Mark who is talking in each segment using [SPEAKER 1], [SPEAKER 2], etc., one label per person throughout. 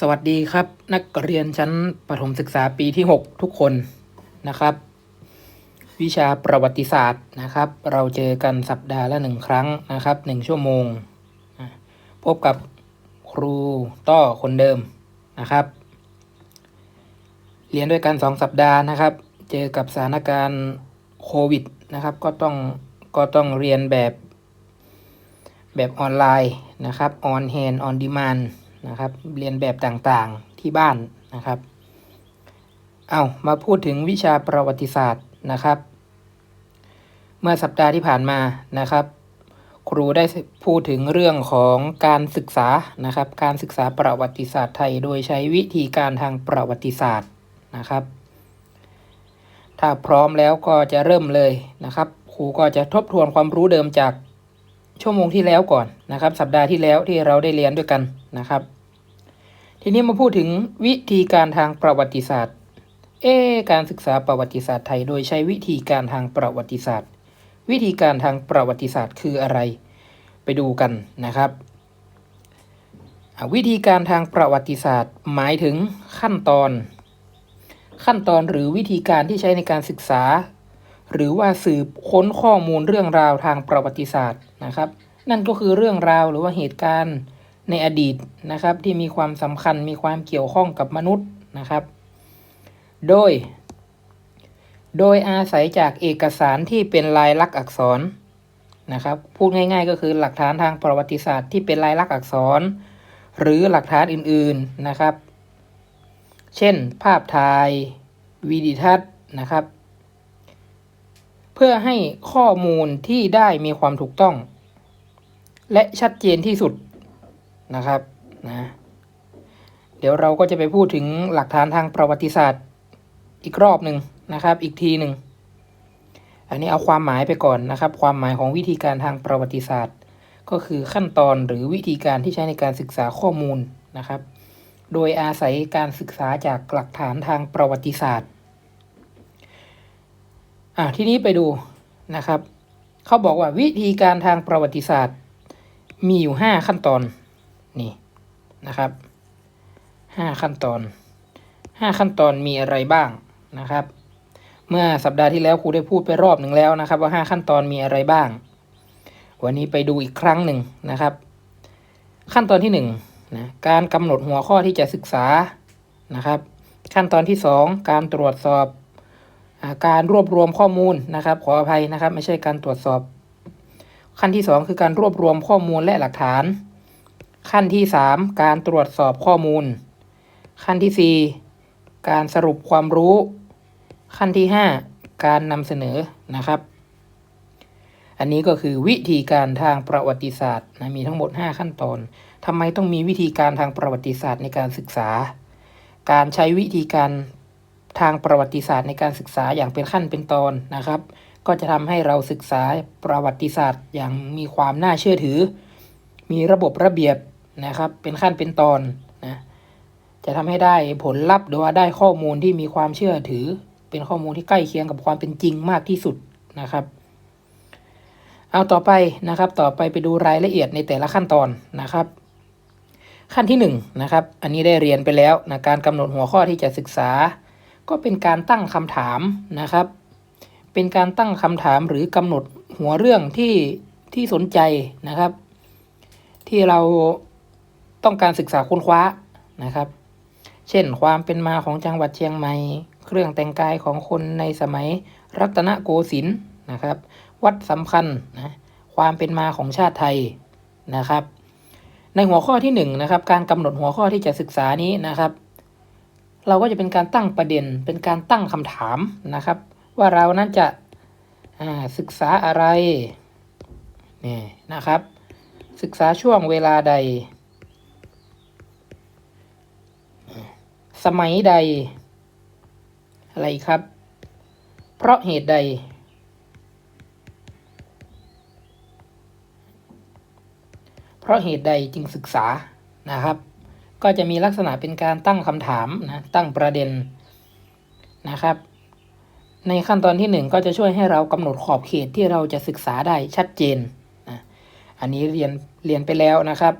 [SPEAKER 1] สวัสดีครับนักเรียนชั้นประถมศึกษาปีที่ 6 ทุกคนนะครับ วิชาประวัติศาสตร์นะครับ เราเจอกันสัปดาห์ละหนึ่งครั้งนะครับหนึ่งชั่วโมง พบกับครูต้อคนเดิมนะครับ เรียนด้วยกันสองสัปดาห์นะครับ เจอกับสถานการณ์โควิดนะครับก็ต้องก็ต้องเรียนแบบแบบออนไลน์นะครับ on hand on demand น นะครับ เรียนแบบต่างๆที่บ้านนะครับ เอามาพูดถึงวิชาประวัติศาสตร์นะครับ เมื่อสัปดาห์ที่ผ่านมานะครับ ครูได้พูดถึงเรื่องของการศึกษานะครับ การศึกษาประวัติศาสตร์ไทย โดยใช้วิธีการทางประวัติศาสตร์นะครับ ถ้าพร้อมแล้วก็จะเริ่มเลยนะครับ ครูก็จะทบทวนความรู้เดิมจาก ชั่วโมงที่แล้วก่อนนะครับ สัปดาห์ที่แล้วที่เราได้เรียนด้วยกันนะครับ ทีนี้มาพูดถึงวิธีการทางประวัติศาสตร์ เอการศึกษาประวัติศาสตร์ไทย โดยใช้วิธีการทางประวัติศาสตร์ วิธีการทางประวัติศาสตร์คืออะไร ไปดูกันนะครับ วิธีการทางประวัติศาสตร์ หมายถึงขั้นตอน ขั้นตอนหรือวิธีการที่ใช้ในการศึกษา หรือว่าสืบค้นข้อมูลเรื่องราวทางประวัติศาสตร์ นะครับ นั่นก็คือเรื่องราวหรือว่าเหตุการณ์ในอดีตนะครับ ที่มีความสำคัญมีความเกี่ยวข้องกับมนุษย์นะครับ โดย โดยอาศัยจากเอกสารที่เป็นลายลักษณ์อักษรนะครับ พูดง่าย ๆ ก็คือหลักฐานทางประวัติศาสตร์ที่เป็นลายลักษณ์อักษร หรือหลักฐานอื่นๆนะครับ เช่น ภาพถ่ายวิดีทัศน์นะครับ เพื่อให้ข้อมูลที่ได้มีความถูกต้อง และชัดเจนที่สุดนะครับนะเดี๋ยวเราก็จะไปพูดถึงหลักฐานทางประวัติศาสตร์อีกรอบหนึ่งนะครับ อีกทีหนึ่งอันนี้เอาความหมายไปก่อนนะครับ ความหมายของวิธีการทางประวัติศาสตร์ ก็คือขั้นตอนหรือวิธีการที่ใช้ในการศึกษาข้อมูลนะครับ โดยอาศัยการศึกษาจากหลักฐานทางประวัติศาสตร์อ่าทีนี้ไปดูนะครับ เขาบอกว่าวิธีการทางประวัติศาสตร์ มีอยู่ห้าขั้นตอนนี่นะครับห้าขั้นตอนห้าขั้นตอนมีอะไรบ้างนะครับ เมื่อสัปดาห์ที่แล้วครูได้พูดไปรอบหนึ่งแล้วนะครับ ว่าห้าขั้นตอนมีอะไรบ้าง วันนี้ไปดูอีกครั้งหนึ่งนะครับ ขั้นตอนที่หนึ่งนะการกำหนดหัวข้อที่จะศึกษานะครับ ขั้นตอนที่สองการตรวจสอบอการรวบรวมข้อมูลนะครับ ขออภัยนะครับ ไม่ใช่การตรวจสอบ ขั้นที่สองคือการรวบรวมข้อมูลและหลักฐาน ขั้นที่สามการตรวจสอบข้อมูล ขั้นที่สี่การสรุปความรู้ ขั้นที่ห้าการนำเสนอนะครับ อันนี้ก็คือวิธีการทางประวัติศาสตร์นะมีทั้งหมด 5 ขั้นตอนทำไมต้องมีวิธีการทางประวัติศาสตร์ในการศึกษา การใช้วิธีการทางประวัติศาสตร์ในการศึกษาอย่างเป็นขั้นเป็นตอนนะครับ ก็จะทำให้เราศึกษาประวัติศาสตร์อย่างมีความน่าเชื่อถือ มีระบบระเบียบนะครับ เป็นขั้นเป็นตอนนะจะทำให้ได้ผลลัพธ์หรือว่าได้ข้อมูลที่มีความเชื่อถือ เป็นข้อมูลที่ใกล้เคียงกับความเป็นจริงมากที่สุดนะครับ เอาต่อไปนะครับ ต่อไปไปดูรายละเอียดในแต่ละขั้นตอนนะครับขั้นที่1นนะครับ อันนี้ได้เรียนไปแล้วนะการกำหนดหัวข้อที่จะศึกษา ก็เป็นการตั้งคำถามนะครับ เป็นการตั้งคำถามหรือกำหนดหัวเรื่องที่ที่สนใจนะครับ ที่เราต้องการศึกษาค้นคว้านะครับ เช่น ความเป็นมาของจังหวัดเชียงใหม่ เครื่องแต่งกายของคนในสมัยรัตนโกสินทร์นะครับ วัดสำคัญนะความเป็นมาของชาติไทยนะครับ ในหัวข้อที่1นนะครับ การกำหนดหัวข้อที่จะศึกษานี้นะครับ เราก็จะเป็นการตั้งประเด็นเป็นการตั้งคำถามนะครับ ว่าเรานั้นจะศึกษาอะไรนี่นะครับ ศึกษาช่วงเวลาใด สมัยใด อะไรครับ เพราะเหตุใด เพราะเหตุใดจึงศึกษานะครับ ก็จะมีลักษณะเป็นการตั้งคำถามนะตั้งประเด็นนะครับ ในขั้นตอนที่หนึ่งก็จะช่วยให้เรากำหนดขอบเขตที่เราจะศึกษาได้ชัดเจนนะอันนี้เรียนเรียนไปแล้วนะครับ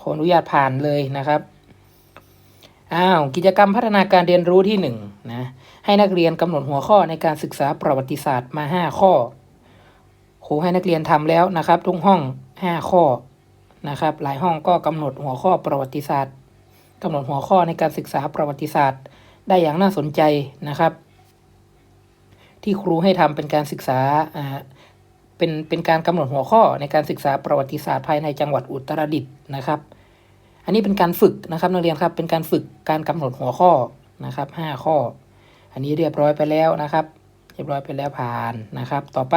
[SPEAKER 1] ขออนุญาตผ่านเลยนะครับอ้าวกิจกรรมพัฒนาการเรียนรู้ที่หนึ่งนะให้นักเรียนกำหนดหัวข้อในการศึกษาประวัติศาสตร์มาห้าข้อครูให้นักเรียนทำแล้วนะครับ ทุกห้องห้าข้อนะครับ หลายห้องก็กำหนดหัวข้อประวัติศาสตร์กำหนดหัวข้อในการศึกษาประวัติศาสตร์ ได้อย่างน่าสนใจนะครับ ที่ครูให้ทำเป็นการศึกษาอ่าเป็นเป็นการกำหนดหัวข้อในการศึกษาประวัติศาสตร์ภายในจังหวัดอุตรดิตถ์นะครับ อันนี้เป็นการฝึกนะครับนักเรียนครับเป็นการฝึกการกำหนดหัวข้อนะครับห้าข้อ อันนี้เรียบร้อยไปแล้วนะครับ เรียบร้อยไปแล้วผ่านนะครับ ต่อไป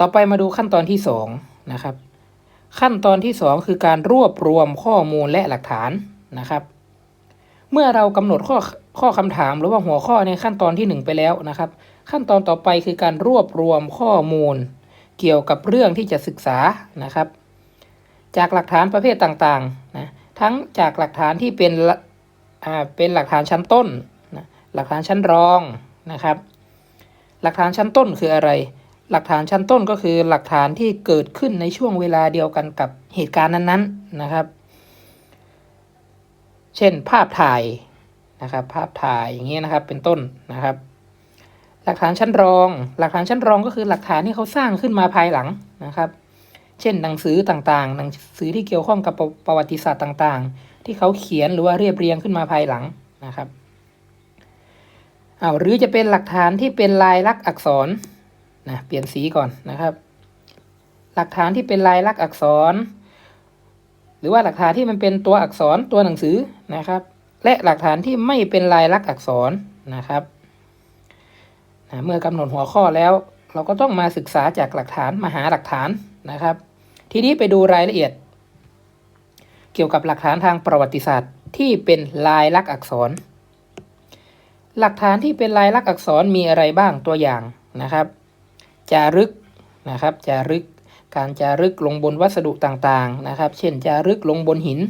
[SPEAKER 1] ต่อไปมาดูขั้นตอนที่สองนะครับขั้นตอนที่สองคือการรวบรวมข้อมูลและหลักฐานนะครับ เมื่อเรากำหนดข้อข้อคำถามหรือว่าหัวข้อในขั้นตอนที่หนึ่งไปแล้วนะครับ ขั้นตอนต่อไปคือการรวบรวมข้อมูล เกี่ยวกับเรื่องที่จะศึกษานะครับ จากหลักฐานประเภทต่างๆนะทั้งจากหลักฐานที่เป็นละอ่าเป็นหลักฐานชั้นต้นนะหลักฐานชั้นรองนะครับ หลักฐานชั้นต้นคืออะไร หลักฐานชั้นต้นก็คือหลักฐานที่เกิดขึ้นในช่วงเวลาเดียวกันกับเหตุการณ์นั้นๆนะครับ เช่น ภาพถ่ายนะครับ ภาพถ่ายอย่างเงี้ยนะครับ เป็นต้นนะครับ หลักฐานชั้นรอง หลักฐานชั้นรองก็คือหลักฐานที่เขาสร้างขึ้นมาภายหลังนะครับ เช่นหนังสือต่างๆ หนังสือที่เกี่ยวข้องกับประวัติศาสตร์ต่างๆ ที่เขาเขียนหรือว่าเรียบเรียงขึ้นมาภายหลังนะครับเอาหรือจะเป็นหลักฐานที่เป็นลายลักษณ์อักษรนะเปลี่ยนสีก่อนนะครับ หลักฐานที่เป็นลายลักษณ์อักษร หรือว่าหลักฐานที่มันเป็นตัวอักษรตัวหนังสือนะครับ และหลักฐานที่ไม่เป็นลายลักษณ์อักษรนะครับนะเมื่อกำหนดหัวข้อแล้ว เราก็ต้องมาศึกษาจากหลักฐานมาหาหลักฐานนะครับ ทีนี้ไปดูรายละเอียด เกี่ยวกับหลักฐานทางประวัติศาสตร์ ที่เป็นลายลักษณ์อักษร หลักฐานที่เป็นลายลักษณ์อักษรมีอะไรบ้างตัวอย่างนะครับ จารึกนะครับ จารึก การจารึกลงบนวัสดุต่างๆนะครับ เช่นจารึกลงบนหิน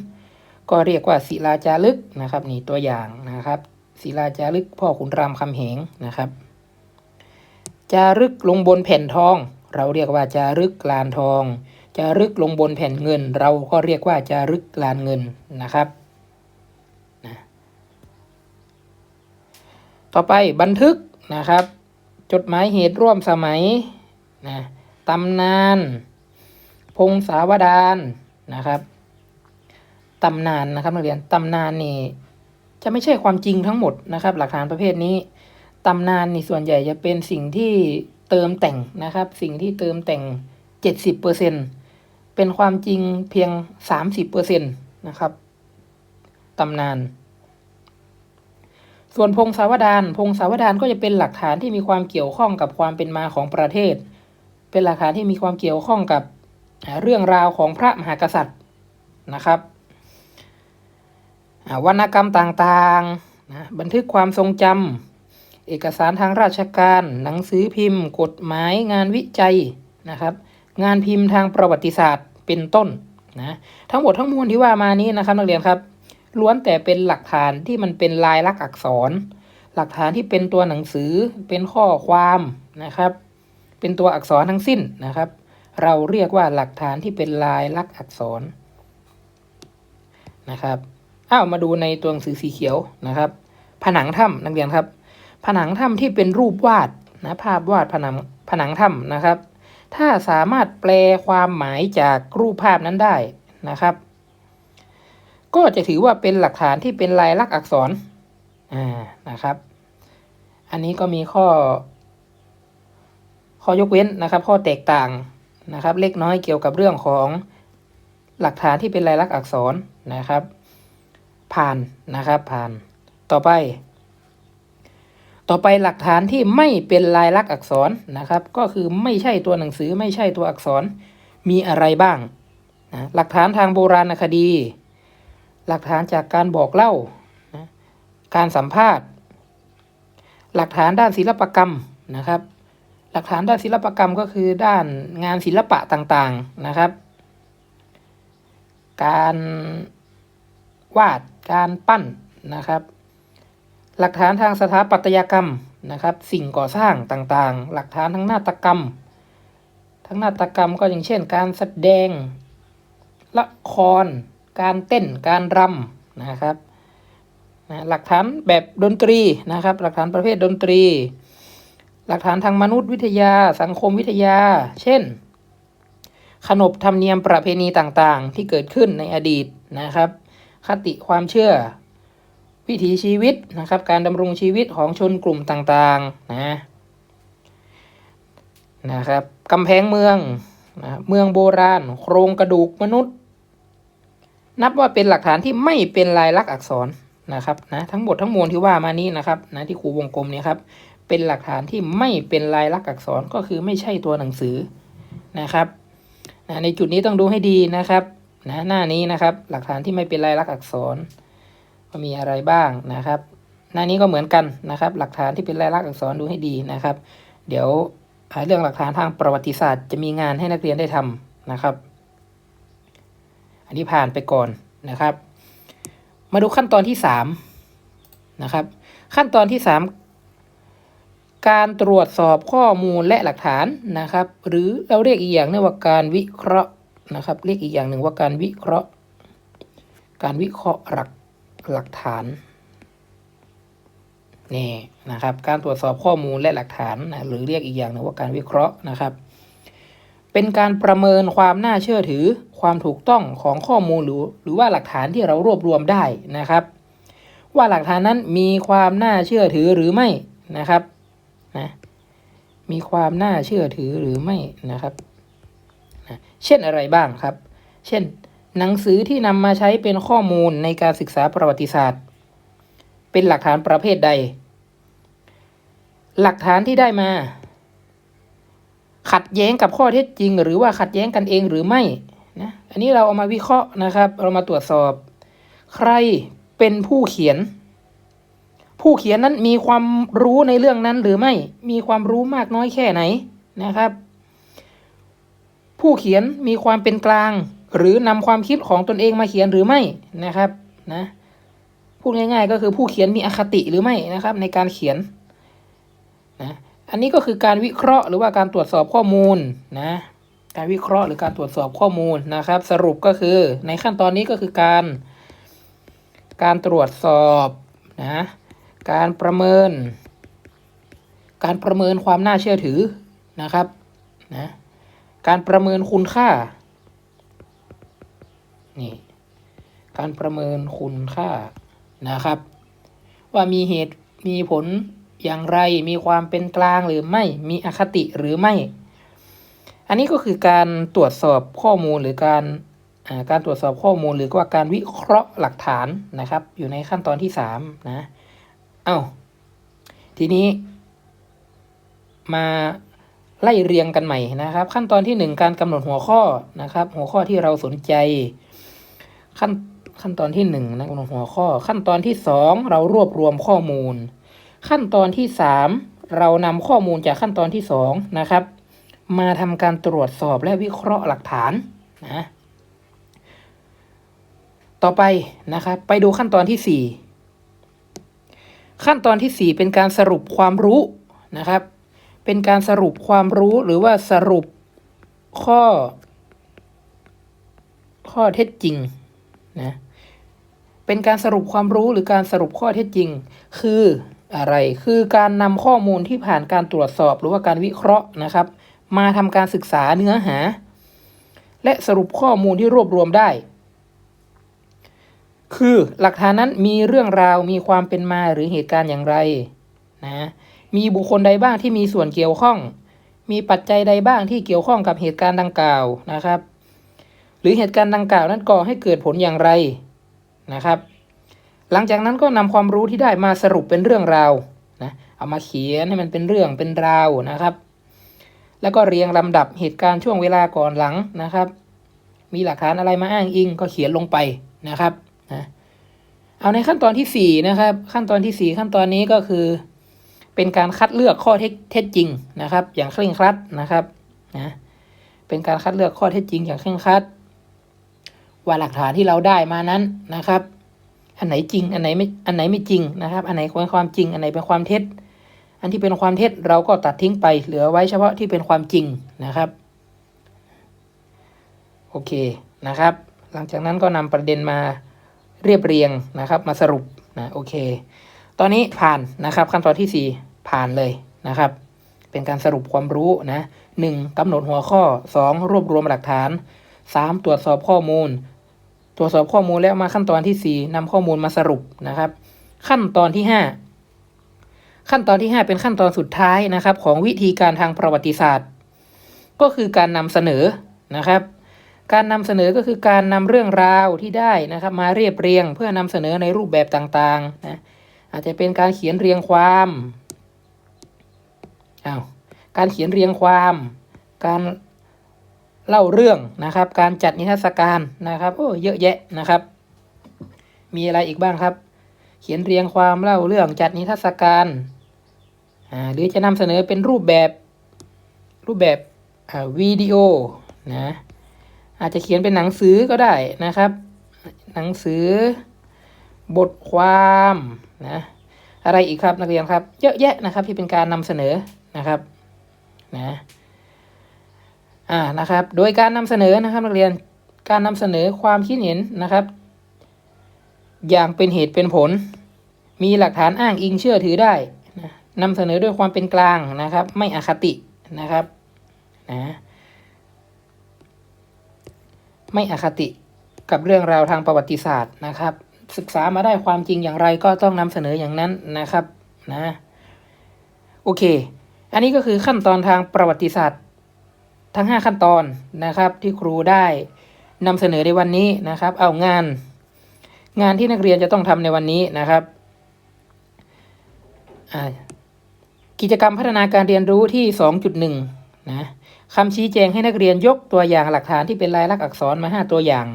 [SPEAKER 1] ก็เรียกว่าศิลาจารึกนะครับนี่ตัวอย่างนะครับ ศิลาจารึกพ่อขุนรามคำแหงนะครับ จารึกลงบนแผ่นทอง เราเรียกว่าจารึกลานทอง จารึกลงบนแผ่นเงิน เราก็เรียกว่าจารึกลานเงินนะครับต่อไปบันทึกนะครับ จดหมายเหตุร่วมสมัยนะ ตำนาน พงศาวดารนะครับตำนานนะครับนักเรียนตำนานนี่จะไม่ใช่ความจริงทั้งหมดนะครับ หลักฐานประเภทนี้ตำนานนี่ส่วนใหญ่จะเป็นสิ่งที่เติมแต่งนะครับ สิ่งที่เติมแต่ง 70%เป็นความจริงเพียง 30%นะครับตำนาน ส่วนพงศาวดารพงศาวดารก็จะเป็นหลักฐานที่มีความเกี่ยวข้องกับความเป็นมาของประเทศ เป็นหลักฐานที่มีความเกี่ยวข้องกับเรื่องราวของพระมหากษัตริย์นะครับวรรณกรรมต่างๆนะบันทึกความทรงจำเอกสารทางราชการ หนังสือพิมพ์ กฎหมายงานวิจัยนะครับ งานพิมพ์ทางประวัติศาสตร์เป็นต้นนะทั้งหมดทั้งมวลที่ว่ามานี้นะครับนักเรียนครับล้วนแต่เป็นหลักฐานที่มันเป็นลายลักษณ์อักษร หลักฐานที่เป็นตัวหนังสือเป็นข้อความนะครับ เป็นตัวอักษรทั้งสิ้นนะครับ เราเรียกว่าหลักฐานที่เป็นลายลักษณ์อักษรนะครับอ้าวมาดูในตัวหนังสือสีเขียวนะครับ ผนังถ้ำนักเรียนครับ ผนังถ้ำที่เป็นรูปวาดนะภาพวาดผนังผนังถ้ำนะครับ ถ้าสามารถแปลความหมายจากรูปภาพนั้นได้นะครับ ก็จะถือว่าเป็นหลักฐานที่เป็นลายลักษณ์อักษรอ่านะครับ อันนี้ก็มีข้อ ข้อยกเว้นนะครับ ข้อแตกต่างนะครับ เล็กน้อยเกี่ยวกับเรื่องของหลักฐานที่เป็นลายลักษณ์อักษรนะครับ ผ่านนะครับผ่าน ต่อไป ต่อไปหลักฐานที่ไม่เป็นลายลักษณ์อักษรนะครับ ก็คือไม่ใช่ตัวหนังสือไม่ใช่ตัวอักษรมีอะไรบ้างนะหลักฐานทางโบราณคดี หลักฐานจากการบอกเล่านะการสัมภาษณ์ หลักฐานด้านศิลปกรรมนะครับ ลักฐานด้านศิลปกรรมก็คือด้านงานศิลปะต่างๆนะครับ การวาดการปั้นนะครับ หลักฐานทางสถาปัตยกรรมนะครับ สิ่งก่อสร้างต่างๆ หลักฐานทางนาฏกรรม ทั้งนาฏกรรมก็อย่างเช่น การแสดงละคร การเต้นการรำนะครับหลักฐานแบบดนตรีนะครับ หลักฐานประเภทดนตรี หลักฐานทางมนุษยวิทยา สังคมวิทยา เช่น ขนบธรรมเนียมประเพณีต่างๆ ที่เกิดขึ้นในอดีตนะครับ คติความเชื่อ วิถีชีวิตนะครับ การดำรงชีวิตของชนกลุ่มต่างๆนะนะครับกำแพงเมืองนะเมืองโบราณ โครงกระดูกมนุษย์ นับว่าเป็นหลักฐานที่ไม่เป็นลายลักษณ์อักษรนะครับนะทั้งหมดทั้งมวลที่ว่ามานี้นะครับนะที่ครูวงกลมเนี่ยครับ เป็นหลักฐานที่ไม่เป็นลายลักษณ์อักษรก็คือไม่ใช่ตัวหนังสือนะครับนะในจุดนี้ต้องดูให้ดีนะครับนะหน้านี้นะครับ หลักฐานที่ไม่เป็นลายลักษณ์อักษรว่ามีอะไรบ้างนะครับ หน้านี้ก็เหมือนกันนะครับ หลักฐานที่เป็นลายลักษณ์อักษรดูให้ดีนะครับ เดี๋ยวเรื่องหลักฐานทางประวัติศาสตร์ จะมีงานให้นักเรียนได้ทำนะครับ อันนี้ผ่านไปก่อนนะครับ มาดูขั้นตอนที่สามนะครับ ขั้นตอนที่สาม การตรวจสอบข้อมูลและหลักฐานนะครับ หรือเราเรียกอีกอย่างหนึงว่าการวิเคราะห์นะครับ เรียกอีกอย่างหนึ่งว่าการวิเคราะห์ การวิเคราะห์หลักหลักฐานนี่นะครับ การตรวจสอบข้อมูลและหลักฐานนะหรือเรียกอีกอย่างหนึ่งว่าการวิเคราะห์นะครับ เป็นการประเมินความน่าเชื่อถือความถูกต้องของข้อมูลหรือหรือว่าหลักฐานที่เรารวบรวมได้นะครับ ว่าหลักฐานนั้นมีความน่าเชื่อถือหรือไม่นะครับ นะ มีความน่าเชื่อถือหรือไม่นะครับนะเช่นอะไรบ้างครับ เช่น หนังสือที่นำมาใช้เป็นข้อมูลในการศึกษาประวัติศาสตร์ เป็นหลักฐานประเภทใด หลักฐานที่ได้มา ขัดแย้งกับข้อเท็จจริง หรือว่าขัดแย้งกันเองหรือไม่นะอันนี้เราเอามาวิเคราะห์นะครับ เรามาตรวจสอบ ใครเป็นผู้เขียน ผู้เขียนนั้นมีความรู้ในเรื่องนั้นหรือไม่ มีความรู้มากน้อยแค่ไหนนะครับ ผู้เขียนมีความเป็นกลาง หรือนำความคิดของตนเองมาเขียนหรือไม่นะครับนะพูดง่ายๆก็คือผู้เขียนมีอคติหรือไม่นะครับ ในการเขียนนะอันนี้ก็คือการวิเคราะห์หรือว่าการตรวจสอบข้อมูลนะการวิเคราะห์หรือการตรวจสอบข้อมูลนะครับ สรุปก็คือในขั้นตอนนี้ก็คือการ การตรวจสอบนะ การประเมิน การประเมินความน่าเชื่อถือนะครับนะการประเมินคุณค่านี่การประเมินคุณค่านะครับ ว่ามีเหตุมีผลอย่างไรมีความเป็นกลางหรือไม่มีอคติหรือไม่ อันนี้ก็คือการตรวจสอบข้อมูลหรือการการตรวจสอบข้อมูลหรือว่าการวิเคราะห์หลักฐานนะครับ อยู่ในขั้นตอนที่สามนะ เอา้า ทีนี้มาไล่เรียงกันใหม่นะครับ ขั้นตอนที่หนึ่งการกำหนดหัวข้อนะครับ หัวข้อที่เราสนใจ ขั้นขั้นตอนที่หนึ่งนะกำหนดหัวข้อ ขั้นตอนที่สองเรารวบรวมข้อมูล ขั้นตอนที่สามเรานำข้อมูลจากขั้นตอนที่สองนะครับ มาทำการตรวจสอบและวิเคราะห์หลักฐานนะต่อไปนะครับ ไปดูขั้นตอนที่สี่ ขั้นตอนที่สี่เป็นการสรุปความรู้นะครับ เป็นการสรุปความรู้หรือว่าสรุปข้อ ข้อเท็จจริงนะเป็นการสรุปความรู้หรือการสรุปข้อเท็จจริง คืออะไรคือการนำข้อมูลที่ผ่านการตรวจสอบหรือว่าการวิเคราะห์นะครับ มาทำการศึกษาเนื้อหา และสรุปข้อมูลที่รวบรวมได้ คือหลักฐานนั้นมีเรื่องราวมีความเป็นมาหรือเหตุการณ์อย่างไรนะมีบุคคลใดบ้างที่มีส่วนเกี่ยวข้อง มีปัจจัยใดบ้างที่เกี่ยวข้องกับเหตุการณ์ดังกล่าวนะครับ หรือเหตุการณ์ดังกล่าวนั้นก่อให้เกิดผลอย่างไรนะครับ หลังจากนั้นก็นำความรู้ที่ได้มาสรุปเป็นเรื่องราวนะเอามาเขียนให้มันเป็นเรื่องเป็นราวนะครับ แล้วก็เรียงลำดับเหตุการณ์ช่วงเวลาก่อนหลังนะครับ มีหลักฐานอะไรมาอ้างอิงก็เขียนลงไปนะครับ นะเอาในขั้นตอนที่สี่นะครับ ขั้นตอนที่สี่ขั้นตอนนี้ก็คือ เป็นการคัดเลือกข้อเท็จจริงนะครับ อย่างเคร่งครัดนะครับนะเป็นการคัดเลือกข้อเท็จจริงอย่างเคร่งครัด ว่าหลักฐานที่เราได้มานั้นนะครับ อันไหนจริงอันไหนไม่อันไหนไม่จริงนะครับ อันไหนเป็นความจริง อันไหนเป็นความเท็จ อันที่เป็นความเท็จเราก็ตัดทิ้งไปเหลือไว้เฉพาะที่เป็นความจริงนะครับโอเคนะครับ หลังจากนั้นก็นำประเด็นมา เรียบเรียงนะครับ มาสรุปนะโอเค ตอนนี้ผ่านนะครับขั้นตอนที่สี่ผ่านเลยนะครับ เป็นการสรุปความรู้นะหนึ่งกำหนดหัวข้อสองรวบรวมหลักฐานสามตรวจสอบข้อมูล ตรวจสอบข้อมูลแล้วมาขั้นตอนที่สี่นำข้อมูลมาสรุปนะครับ ขั้นตอนที่ห้าขั้นตอนที่ห้าเป็นขั้นตอนสุดท้ายนะครับ ของวิธีการทางประวัติศาสตร์ ก็คือการนำเสนอนะครับ การนำเสนอก็คือการนำเรื่องราวที่ได้นะครับ มาเรียบเรียงเพื่อนำเสนอในรูปแบบต่างๆนะอาจจะเป็นการเขียนเรียงความอ้าวการเขียนเรียงความ การเล่าเรื่องนะครับ การจัดนิทรรศการนะครับโอ้เยอะแยะนะครับ มีอะไรอีกบ้างครับ เขียนเรียงความเล่าเรื่องจัดนิทรรศการอ่าหรือจะนำเสนอเป็นรูปแบบรูปแบบอ่าวิดีโอนะ อาจจะเขียนเป็นหนังสือก็ได้นะครับ หนังสือ บทความนะอะไรอีกครับนักเรียนครับ เยอะแยะนะครับที่เป็นการนำเสนอนะครับนะอ่านะครับ โดยการนำเสนอนะครับนักเรียนการนำเสนอความคิดเห็นนะครับ อย่างเป็นเหตุเป็นผล มีหลักฐานอ้างอิงเชื่อถือได้นะนำเสนอด้วยความเป็นกลางนะครับ ไม่อคตินะครับนะ ไม่อคติกับเรื่องราวทางประวัติศาสตร์นะครับ ศึกษามาได้ความจริงอย่างไรก็ต้องนำเสนออย่างนั้นนะครับนะโอเค อันนี้ก็คือขั้นตอนทางประวัติศาสตร์ทั้ง 5 ขั้นตอนนะครับ ที่ครูได้นำเสนอในวันนี้นะครับ เอางาน งานที่นักเรียนจะต้องทำในวันนี้นะครับกิจกรรมพัฒนาการเรียนรู้ที่ 2.1 นะคำชี้แจงให้นักเรียนยกตัวอย่างหลักฐานที่เป็นลายลักษณ์อักษรมา 5 ตัวอย่าง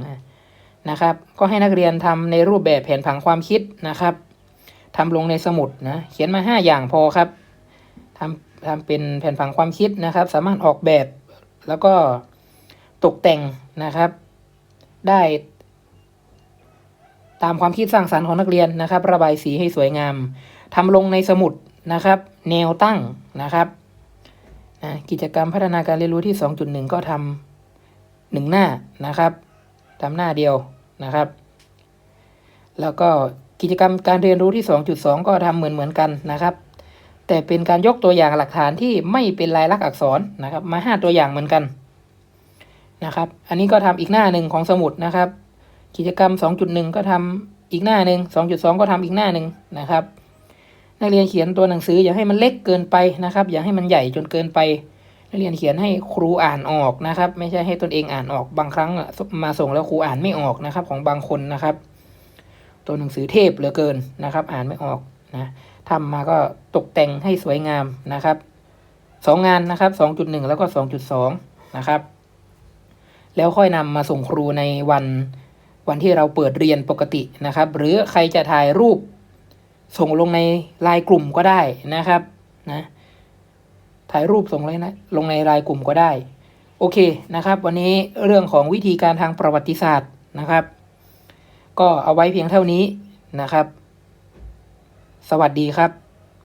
[SPEAKER 1] นะครับ ก็ให้นักเรียนทำในรูปแบบแผนผังความคิดนะครับทำลงในสมุดนะเขียนมา 5 อย่างพอครับทำทำเป็นแผนผังความคิดนะครับ สามารถออกแบบแล้วก็ตกแต่งนะครับ ได้ตามความคิดสร้างสรรค์ของนักเรียนนะครับ ระบายสีให้สวยงามทำลงในสมุดนะครับ แนวตั้งนะครับ นะกิจกรรมพัฒนาการเรียนรู้ที่ 2.1 ก็ทำหนึ่งหน้านะครับทำหน้าเดียวนะครับ แล้วก็กิจกรรมการเรียนรู้ที่ 2.2 ก็ทำเหมือนเหมือนกันนะครับ แต่เป็นการยกตัวอย่างหลักฐานที่ไม่เป็นลายลักษณ์อักษรนะครับ มา 5 ตัวอย่างเหมือนกันนะครับ อันนี้ก็ทำอีกหน้าหนึ่งของสมุดนะครับ กิจกรรม 2.1 ก็ทำอีกหน้าหนึ่ง2.2 ก็ทำอีกหน้าหนึ่งนะครับ นักเรียนเขียนตัวหนังสืออย่าให้มันเล็กเกินไปนะครับ อย่าให้มันใหญ่จนเกินไป นักเรียนเขียนให้ครูอ่านออกนะครับ ไม่ใช่ให้ตนเองอ่านออกบางครั้งมาส่งแล้วครูอ่านไม่ออกนะครับ ของบางคนนะครับ ตัวหนังสือเทพเหลือเกินนะครับ อ่านไม่ออกนะทำมาก็ตกแต่งให้สวยงามนะครับสองงานนะครับ2.1แล้วก็2.2นะครับ แล้วค่อยนำมาส่งครูในวันวันที่เราเปิดเรียนปกตินะครับ หรือใครจะถ่ายรูป ส่งลงในไลน์กลุ่มก็ได้นะครับนะถ่ายรูปส่งเลยนะลงในไลน์กลุ่มก็ได้ โอเคนะครับ วันนี้เรื่องของวิธีการทางประวัติศาสตร์นะครับ ก็เอาไว้เพียงเท่านี้นะครับ สวัสดีครับ